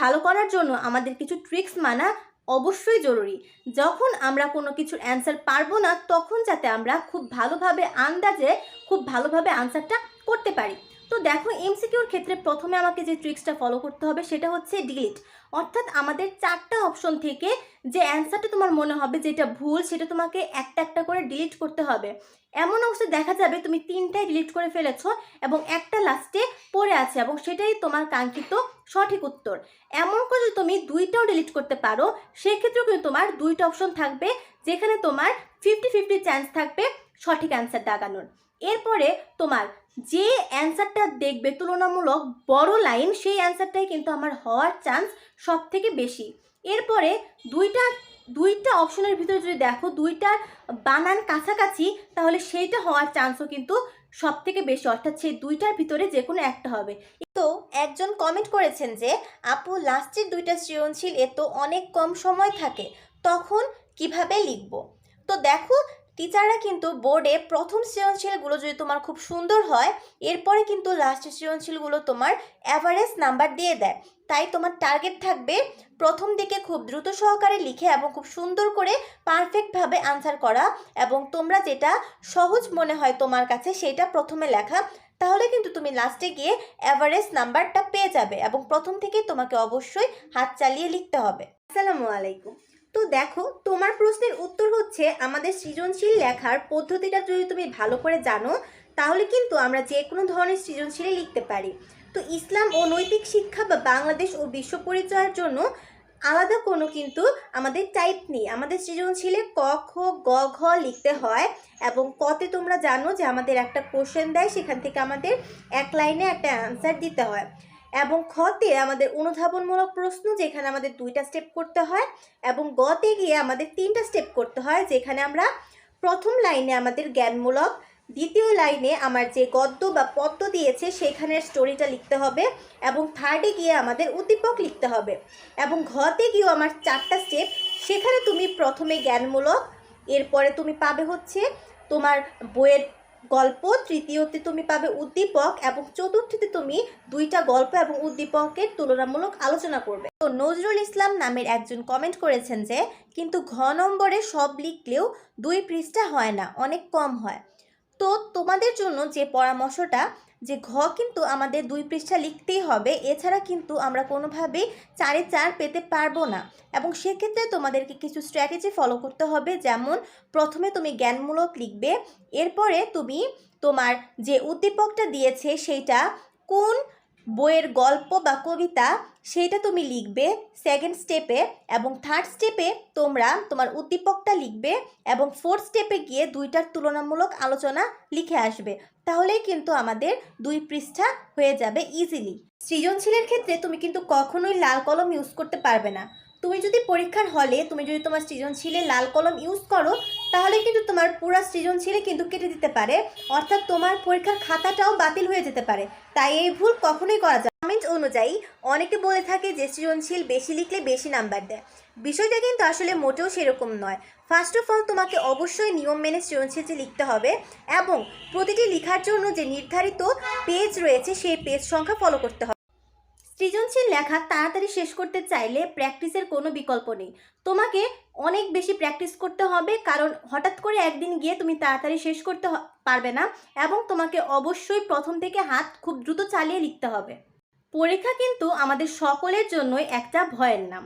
ভালো করার জন্য আমাদের কিছু ট্রিক্স মানা অবশ্যই জরুরি। যখন আমরা কোনো কিছুর অ্যান্সার পারব না, তখন যাতে আমরা খুব ভালোভাবে আন্দাজে, খুব ভালোভাবে আনসারটা করতে পারি। তো দেখো এমসিকিউর ক্ষেত্রে প্রথমে আমাকে যে ট্রিক্সটা ফলো করতে হবে সেটা হচ্ছে ডিলিট অর্থাৎ আমাদের চারটা অপশন থেকে যে অ্যান্সারটা তোমার মনে হবে, যেটা ভুল, সেটা তোমাকে একটা একটা করে ডিলিট করতে হবে। এমন অবস্থায় দেখা যাবে তুমি তিনটাই ডিলিট করে ফেলেছো এবং একটা লাস্টে পড়ে আছে এবং সেটাই তোমার কাঙ্ক্ষিত সঠিক উত্তর। এমন করে তুমি দুইটাও ডিলিট করতে পারো, সেক্ষেত্রেও কিন্তু তোমার দুইটা অপশন থাকবে, যেখানে তোমার ফিফটি ফিফটি চান্স থাকবে সঠিক অ্যান্সার দাগানোর। এরপরে তোমার যে অ্যান্সারটা দেখবে তুলনামূলক বড় লাইন সেই অ্যান্সারটাই কিন্তু আমার হওয়ার চান্স সব থেকে বেশি। এরপরে দুইটা দুইটা অপশনের ভিতরে যদি দেখো দুইটার বানান কাছাকাছি, তাহলে সেইটা হওয়ার চান্সও কিন্তু সব থেকে বেশি। অর্থাৎ সেই দুইটার ভিতরে যে কোনো একটা হবে। তো একজন কমেন্ট করেছেন যে, আপু লাস্টের দুইটা সৃজনশীল, এ তো অনেক কম সময় থাকে, তখন কীভাবে লিখব? তো দেখো টিচাররা কিন্তু বোর্ডে প্রথম সৃজনশীলগুলো যদি তোমার খুব সুন্দর হয়, এরপরে কিন্তু লাস্টের সৃজনশীলগুলো তোমার অ্যাভারেজ নাম্বার দিয়ে দেয়। তাই তোমার টার্গেট থাকবে প্রথম দিকে খুব দ্রুত সহকারে লিখে এবং খুব সুন্দর করে পারফেক্টভাবে আনসার করা এবং তোমরা যেটা সহজ মনে হয় তোমার কাছে সেটা প্রথমে লেখা, তাহলে কিন্তু তুমি লাস্টে গিয়ে অ্যাভারেজ নাম্বারটা পেয়ে যাবে এবং প্রথম থেকে তোমাকে অবশ্যই হাত চালিয়ে লিখতে হবে। আসসালামু আলাইকুম। তো দেখো, তোমার প্রশ্নের উত্তর হচ্ছে আমাদের সৃজনশীল লেখার পদ্ধতিটা যদি তুমি ভালো করে জানো, তাহলে কিন্তু আমরা যে কোনো ধরনের সৃজনশীলে লিখতে পারি। তো ইসলাম ও নৈতিক শিক্ষা বা বাংলাদেশ ও বিশ্ব পরিচয়ের জন্য আলাদা কোনো কিন্তু আমাদের টাইপ নেই। আমাদের সৃজনশীলে ক, খ, গ, ঘ লিখতে হয় এবং কতে তোমরা জানো যে আমাদের একটা কোশ্চেন দেয়, সেখান থেকে আমাদের এক লাইনে একটা অ্যান্সার দিতে হয়। এবং খতে আমাদের অনুধাবনমূলক প্রশ্ন যেখানে আমাদের দুইটা স্টেপ করতে হয় এবং গতে গিয়ে আমাদের তিনটা স্টেপ করতে হয়, যেখানে আমরা প্রথম লাইনে আমাদের জ্ঞানমূলক, দ্বিতীয় লাইনে আমার যে গদ্য বা পদ্য দিয়েছে সেখানের স্টোরিটা লিখতে হবে এবং থার্ডে গিয়ে আমাদের উদ্দীপক লিখতে হবে এবং ঘতে গিয়েও আমার চারটা স্টেপ সেখানে তুমি প্রথমে জ্ঞানমূলক, এরপরে তুমি পাবে হচ্ছে তোমার বইয়ের গল্প, তৃতীয়তে তুমি পাবে উদ্দীপক এবং চতুর্থীতে তুমি দুইটা গল্প এবং উদ্দীপকের তুলনামূলক আলোচনা করবে। তো নজরুল ইসলাম নামের একজন কমেন্ট করেছেন যে, কিন্তু ঘ নম্বরে সব লিখলেও দুই পৃষ্ঠা হয় না, অনেক কম হয়। তো তোমাদের জন্য যে পরামর্শটা, যে ঘ কিন্তু আমাদের দুই পৃষ্ঠা লিখতেই হবে, এছাড়া কিন্তু আমরা কোনোভাবে চারে চার পেতে পারব না। এবং সেক্ষেত্রে তোমাদেরকে কিছু স্ট্র্যাটেজি ফলো করতে হবে, যেমন প্রথমে তুমি জ্ঞানমূলক লিখবে, এরপরে তুমি তোমার যে উদ্দীপকটা দিয়েছে, সেইটা কোন বইয়ের গল্প বা কবিতা সেটা তুমি লিখবে সেকেন্ড স্টেপে এবং থার্ড স্টেপে তোমরা তোমার উদ্দীপকটা লিখবে এবং ফোর্থ স্টেপে গিয়ে দুইটার তুলনামূলক আলোচনা লিখে আসবে। তাহলেই কিন্তু আমাদের দুই পৃষ্ঠা হয়ে যাবে ইজিলি সৃজনশীলের ক্ষেত্রে তুমি কিন্তু কখনোই লাল কলম ইউজ করতে পারবে না। তুমি যদি পরীক্ষার হলে, তুমি যদি তোমার সৃজনশীলে লাল কলম ইউজ করো, তাহলে কিন্তু তোমার পুরো সৃজনশীলে কিন্তু কেটে দিতে পারে। অর্থাৎ তোমার পরীক্ষার খাতাটাও বাতিল হয়ে যেতে পারে। তাই এই ভুল কখনোই করা যায় কমেন্ট অনুযায়ী, অনেকে বলে থাকে যে সৃজনশীল বেশি লিখলে বেশি নাম্বার দেয়। বিষয়টা কিন্তু আসলে মোটেও সেরকম নয়। ফার্স্ট অফ অল তোমাকে অবশ্যই নিয়ম মেনে সৃজনশীলটি লিখতে হবে এবং প্রতিটি লেখার জন্য যে নির্ধারিত পেজ রয়েছে, সেই পেজ সংখ্যা ফলো করতে হবে। সৃজনশীল লেখা তাড়াতাড়ি শেষ করতে চাইলে প্র্যাকটিসের কোনো বিকল্প নেই। তোমাকে অনেক বেশি প্র্যাকটিস করতে হবে, কারণ হঠাৎ করে একদিন গিয়ে তুমি তাড়াতাড়ি শেষ করতে পারবে না এবং তোমাকে অবশ্যই প্রথম থেকে হাত খুব দ্রুত চালিয়ে লিখতে হবে। পরীক্ষা কিন্তু আমাদের সকলের জন্যই একটা ভয়ের নাম।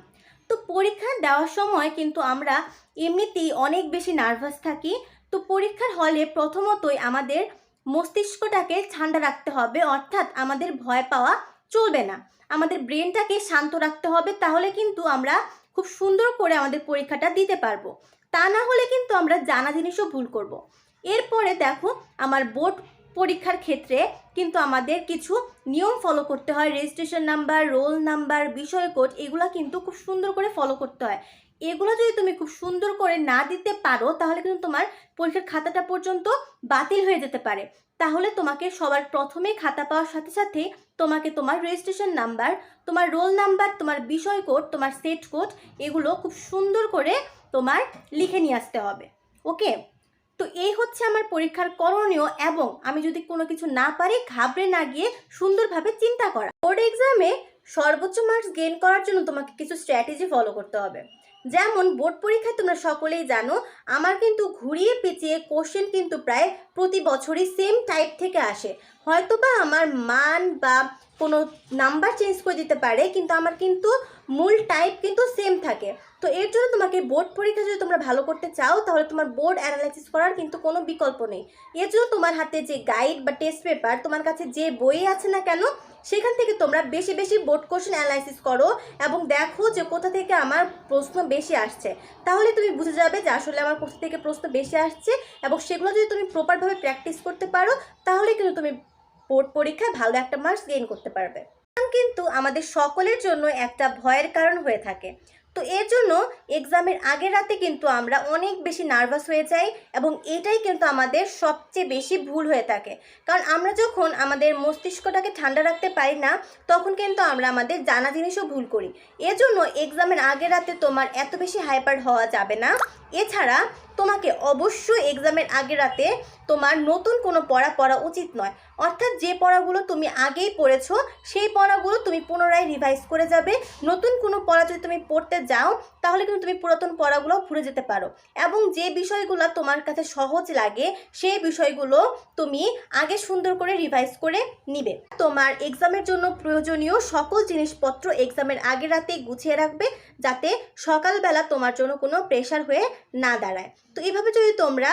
তো পরীক্ষা দেওয়ার সময় কিন্তু আমরা এমনিতেই অনেক বেশি নার্ভাস থাকি। তো পরীক্ষার হলে প্রথমতই আমাদের মস্তিষ্কটাকে ঠান্ডা রাখতে হবে, অর্থাৎ আমাদের ভয় পাওয়া চলবে না। আমাদের ব্রেনটাকে শান্ত রাখতে হবে, তাহলে কিন্তু আমরা খুব সুন্দর করে আমাদের পরীক্ষাটা দিতে পারব। তা না হলে কিন্তু আমরা জানা জিনিসও ভুল করব। এরপরে দেখো, আমার বোর্ড পরীক্ষার ক্ষেত্রে কিন্তু আমাদের কিছু নিয়ম ফলো করতে হয়। রেজিস্ট্রেশন নাম্বার রোল নাম্বার বিষয় কোড এগুলো কিন্তু খুব সুন্দর করে ফলো করতে হয়। এগুলো যদি তুমি খুব সুন্দর করে না দিতে পারো, তাহলে কিন্তু তোমার পরীক্ষার খাতাটা পর্যন্ত বাতিল হয়ে যেতে পারে। তাহলে তোমাকে সবার প্রথমে খাতা পাওয়ার সাথে সাথে তোমাকে তোমার রেজিস্ট্রেশন নাম্বার তোমার রোল নাম্বার তোমার বিষয় কোড তোমার সেট কোড এগুলো খুব সুন্দর করে তোমার লিখে নিয়ে আসতে হবে। ওকে তো এই হচ্ছে আমার পরীক্ষার করণীয় এবং আমি যদি কোনো কিছু না পারি, ঘাবড়ে না গিয়ে সুন্দরভাবে চিন্তা করা। বোর্ড এক্সামে সর্বোচ্চ মার্কস গেইন করার জন্য তোমাকে কিছু স্ট্র্যাটেজি ফলো করতে হবে। যেমন বোর্ড পরীক্ষা তোমরা সকলেই জানো, আমার কিন্তু ঘুরিয়ে পেঁচিয়ে কোশ্চেন কিন্তু প্রায় প্রতি বছরই সেম টাইপ থেকে আসে। হয়তোবা আমার মান বা কোনো নাম্বার চেঞ্জ করে দিতে পারে, কিন্তু আমার কিন্তু মূল টাইপ কিন্তু সেম থাকে। তো এর জন্য তোমাকে বোর্ড পরীক্ষা যদি তোমরা ভালো করতে চাও, তাহলে তোমার বোর্ড অ্যানালাইসিস করার কিন্তু কোনো বিকল্প নেই। এর জন্য তোমার হাতে যে গাইড বা টেস্ট পেপার তোমার কাছে যে বই আছে না কেন, সেখান থেকে তোমরা বেশি বেশি বোর্ড কোশ্চেন অ্যানালাইসিস করো এবং দেখো যে কোথা থেকে আমার প্রশ্ন বেশি আসছে। তাহলে তুমি বুঝে যাবে যে আসলে আমার কোথা থেকে প্রশ্ন বেশি আসছে এবং সেগুলো যদি তুমি প্রপারভাবে প্র্যাকটিস করতে পারো, তাহলে কিন্তু তুমি বোর্ড পরীক্ষায় ভালো একটা মার্কস গেইন করতে পারবে। কিন্তু আমাদের সকলের জন্য একটা ভয়ের কারণ হয়ে থাকে। তো এর জন্য এক্সামের আগের রাতে কিন্তু আমরা অনেক বেশি নার্ভাস হয়ে যাই এবং এটাই কিন্তু আমাদের সবচেয়ে বেশি ভুল হয়ে থাকে। কারণ আমরা যখন আমাদের মস্তিষ্কটাকে ঠান্ডা রাখতে পারি না, তখন কিন্তু আমরা আমাদের জানা জিনিসও ভুল করি। এজন্য এক্সামের আগের রাতে তোমার এত বেশি হাইপার হওয়া যাবে না। এছাড়া তোমাকে অবশ্যই এক্সামের আগের রাতে তোমার নতুন কোনো পড়া পড়া উচিত নয়। অর্থাৎ যে পড়াগুলো তুমি আগেই পড়েছো, সেই পড়াগুলো তুমি পুনরায় রিভাইজ করে যাবে। নতুন কোনো পড়া যদি তুমি পড়তে যাও, তাহলে কিন্তু তুমি পুরাতন পড়াগুলো ভুলে যেতে পারো। এবং যে বিষয়গুলো তোমার কাছে সহজ লাগে, সেই বিষয়গুলো তুমি আগে সুন্দর করে রিভাইজ করে নিবে। তোমার এক্সামের জন্য প্রয়োজনীয় সকল জিনিসপত্র এক্সামের আগের রাতে গুছিয়ে রাখবে, যাতে সকালবেলা তোমার জন্য কোনো প্রেশার হয়ে না দাঁড়ায়। তো এইভাবে যদি তোমরা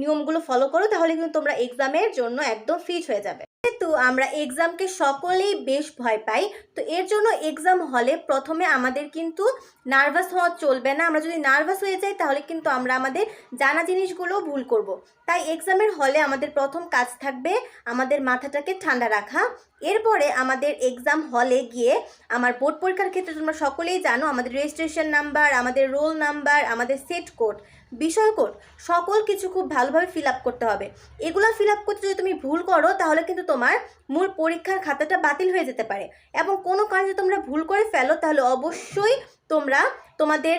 নিয়মগুলো ফলো করো, তাহলে কিন্তু তোমরা এক্সামের জন্য একদম ফিট হয়ে যাবে। যেহেতু আমরা এক্সামকে সকলেই বেশ ভয় পাই, তো এর জন্য এক্সাম হলে প্রথমে আমাদের কিন্তু নার্ভাস হওয়া চলবে না। আমরা যদি নার্ভাস হয়ে যাই, তাহলে কিন্তু আমরা আমাদের জানা জিনিসগুলো ভুল করব। তাই এক্সামের হলে আমাদের প্রথম কাজ থাকবে আমাদের মাথাটাকে ঠান্ডা রাখা। এরপরে আমাদের এক্সাম হলে গিয়ে আমার বোর্ড পরীক্ষার ক্ষেত্রে তোমরা সকলেই জানো, আমাদের রেজিস্ট্রেশন নাম্বার আমাদের রোল নাম্বার আমাদের সেট কোড বিষয় কোড সকল কিছু খুব ভালোভাবে ফিল আপ করতে হবে। এগুলো ফিল আপ করতে যদি তুমি ভুল করো, তাহলে কিন্তু তোমার মূল পরীক্ষার খাতাটা বাতিল হয়ে যেতে পারে। এবং কোনো কাজে তোমরা ভুল করে ফেলো, তাহলে অবশ্যই তোমরা তোমাদের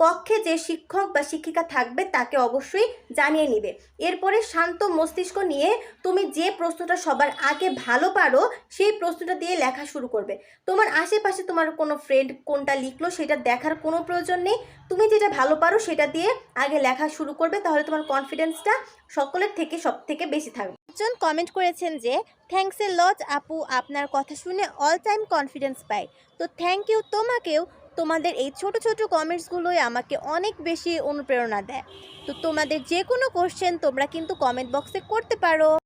কক্ষে যে শিক্ষক বা শিক্ষিকা থাকবে তাকে অবশ্যই জানিয়ে নিবে। এরপরে শান্ত মস্তিষ্ক নিয়ে তুমি যে প্রশ্নটা সবার আগে ভালো পারো, সেই প্রশ্নটা দিয়ে লেখা শুরু করবে। তোমার আশেপাশে তোমার কোনো ফ্রেন্ড কোনটা লিখলো সেটা দেখার কোনো প্রয়োজন নেই। তুমি যেটা ভালো পারো সেটা দিয়ে আগে লেখা শুরু করবে, তাহলে তোমার কনফিডেন্সটা সকলের থেকে সব থেকে বেশি থাকবে। একজন কমেন্ট করেছেন যে থ্যাংকস এ লজ আপু, আপনার কথা শুনে অল টাইম কনফিডেন্স পাই। তো থ্যাংক ইউ তোমাকেও তোমাদের এই ছোট ছোট কমেন্টসগুলোই আমাকে অনেক বেশি অনুপ্রেরণা দেয়। তো তোমাদের যে কোনো কোশ্চেন তোমরা কিন্তু কমেন্ট বক্সে করতে পারো।